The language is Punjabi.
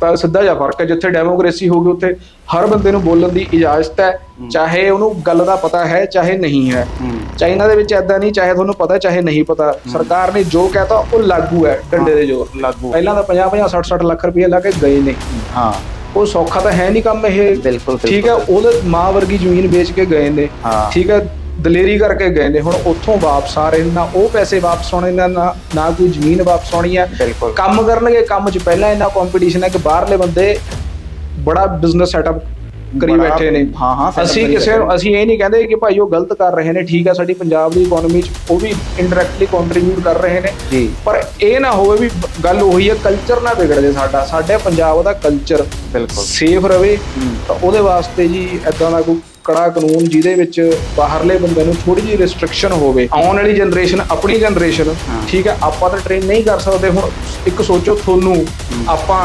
ਤਾਂ ਸਿੱਧਾ ਜਿਹਾ ਫ਼ਰਕ ਹੈ ਜਿੱਥੇ ਡੈਮੋਕ੍ਰੇਸੀ ਹੋਊਗੀ ਉੱਥੇ ਹਰ ਬੰਦੇ ਨੂੰ ਬੋਲਣ ਦੀ ਇਜਾਜ਼ਤ ਹੈ ਚਾਹੇ ਉਹਨੂੰ ਗੱਲ ਦਾ ਪਤਾ ਹੈ ਚਾਹੇ ਨਹੀਂ ਹੈ। ਚਾਈਨਾ ਦੇ ਵਿੱਚ ਐਦਾਂ ਨਹੀਂ ਚਾਹੇ ਤੁਹਾਨੂੰ ਪਤਾ ਚਾਹੇ ਨਹੀਂ ਪਤਾ। ਸਰਕਾਰ ਨੇ ਜੋ ਕਹਿਤਾ ਉਹ ਲਾਗੂ ਹੈ ਡੰਡੇ ਦੇ ਜ਼ੋਰ ਲਾਗੂ ਪਹਿਲਾਂ ਤਾਂ 50 50 60 60 ਲੱਖ ਰੁਪਏ ਲਾ ਕੇ ਗਏ ਨੇ। ਹਾਂ। ਉਹ ਸੌਖਾ ਤਾਂ ਹੈ ਨਹੀਂ ਕੰਮ ਇਹ। ਬਿਲਕੁਲ, ਠੀਕ ਹੈ ਉਹਦੇ ਮਾਂ ਵਰਗੀ ਜ਼ਮੀਨ ਵੇਚ ਕੇ ਗਏ ਨੇ। ਠੀਕ ਹੈ ਦਲੇਰੀ ਕਰਕੇ ਗਏ ਨੇ ਹੁਣ ਉੱਥੋਂ ਵਾਪਸ ਆ ਰਹੇ ਨੇ, ਨਾ ਉਹ ਪੈਸੇ ਵਾਪਸ ਆਉਣੇ ਨਾ ਨਾ ਕੋਈ ਜ਼ਮੀਨ ਵਾਪਸ ਆਉਣੀ ਹੈ ਬਿਲਕੁਲ। ਕੰਮ ਕਰਨਗੇ ਕੰਮ 'ਚ ਪਹਿਲਾਂ ਇੰਨਾ ਕੰਪੀਟੀਸ਼ਨ ਹੈ ਕਿ ਬਾਹਰਲੇ ਬੰਦੇ ਬੜਾ ਬਿਜ਼ਨਸ ਸੈਟਅਪ ਕਰੀ ਬੜਾ- ਬੈਠੇ ਨੇ ਹਾਂ, ਹਾਂ, setup ਅਸੀਂ ਕਰੀ ਕਿਸੇ ਬੈਠੇ ਨੇ। ਅਸੀਂ ਇਹ ਨਹੀਂ ਕਹਿੰਦੇ ਕਿ ਭਾਈ ਉਹ ਗਲਤ ਕਰ ਰਹੇ ਨੇ ਠੀਕ ਹੈ ਸਾਡੀ ਪੰਜਾਬ ਦੀ ਇਕਨੋਮੀ 'ਚ ਉਹ ਵੀ ਇਨਡਾਇਰੈਕਟਲੀ ਕੰਟਰੀਬਿਊਟ ਕਰ ਰਹੇ ਨੇ ਜੀ ਪਰ ਇਹ ਨਾ ਹੋਵੇ ਵੀ ਗੱਲ ਉਹੀ ਹੈ ਕਲਚਰ ਨਾ ਵਿਗੜ ਜੇ ਸਾਡਾ ਸਾਡੇ ਪੰਜਾਬ ਦਾ ਕਲਚਰ ਬਿਲਕੁਲ। ਸੇਫ ਰਵੇ ਹੂੰ। ਤਾਂ ਉਹਦੇ ਵਾਸਤੇ ਜੀ ਐਦਾਂ ਦਾ ਕੋਈ ਕੜਾ ਕਾਨੂੰਨ ਜਿਹਦੇ ਵਿੱਚ ਬਾਹਰਲੇ ਬੰਦੇ ਨੂੰ ਥੋੜੀ ਜਿਹੀ ਰੈਸਟ੍ਰਿਕਸ਼ਨ ਹੋਵੇ ਆਉਣ ਵਾਲੀ ਜਨਰੇਸ਼ਨ ਆਪਣੀ ਜਨਰੇਸ਼ਨ। ਠੀਕ ਹੈ ਆਪਾਂ ਤਾਂ ਟ੍ਰੇਨ ਨਹੀਂ ਕਰ ਸਕਦੇ ਹੁਣ ਇੱਕ ਸੋਚੋ ਤੁਹਾਨੂੰ ਆਪਾਂ